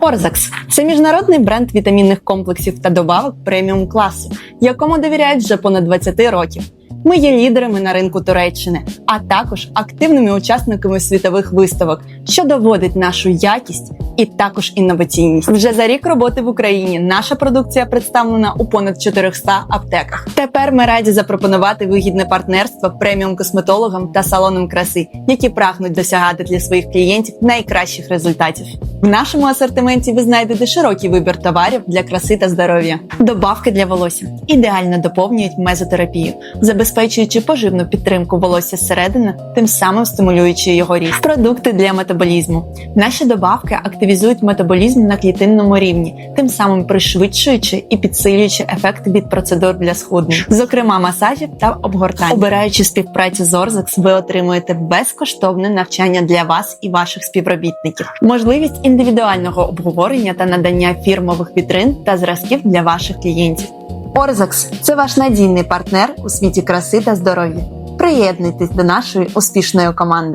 Орзакс це міжнародний бренд вітамінних комплексів та добавок преміум класу, якому довіряють вже понад 20 років. Ми є лідерами на ринку Туреччини, а також активними учасниками світових виставок, що доводить нашу якість і також інноваційність. Вже за рік роботи в Україні наша продукція представлена у понад 400 аптеках. Тепер ми раді запропонувати вигідне партнерство преміум косметологам та салонам краси, які прагнуть досягати для своїх клієнтів найкращих результатів. В нашому асортименті ви знайдете широкий вибір товарів для краси та здоров'я. Добавки для волосся ідеально доповнюють мезотерапію, забезпечуючи поживну підтримку волосся зсередини, тим самим стимулюючи його ріст. Продукти для метаболізму. Наші добавки активізують метаболізм на клітинному рівні, тим самим пришвидшуючи і підсилюючи ефект від процедур для схуднення, зокрема масажів та обгортань. Обираючи співпрацю з Orzax, ви отримуєте безкоштовне навчання для вас і ваших співробітників, можливість індивідуального обговорення та надання фірмових вітрин та зразків для ваших клієнтів. Орзакс це ваш надійний партнер у світі краси та здоров'я. Приєднуйтесь до нашої успішної команди.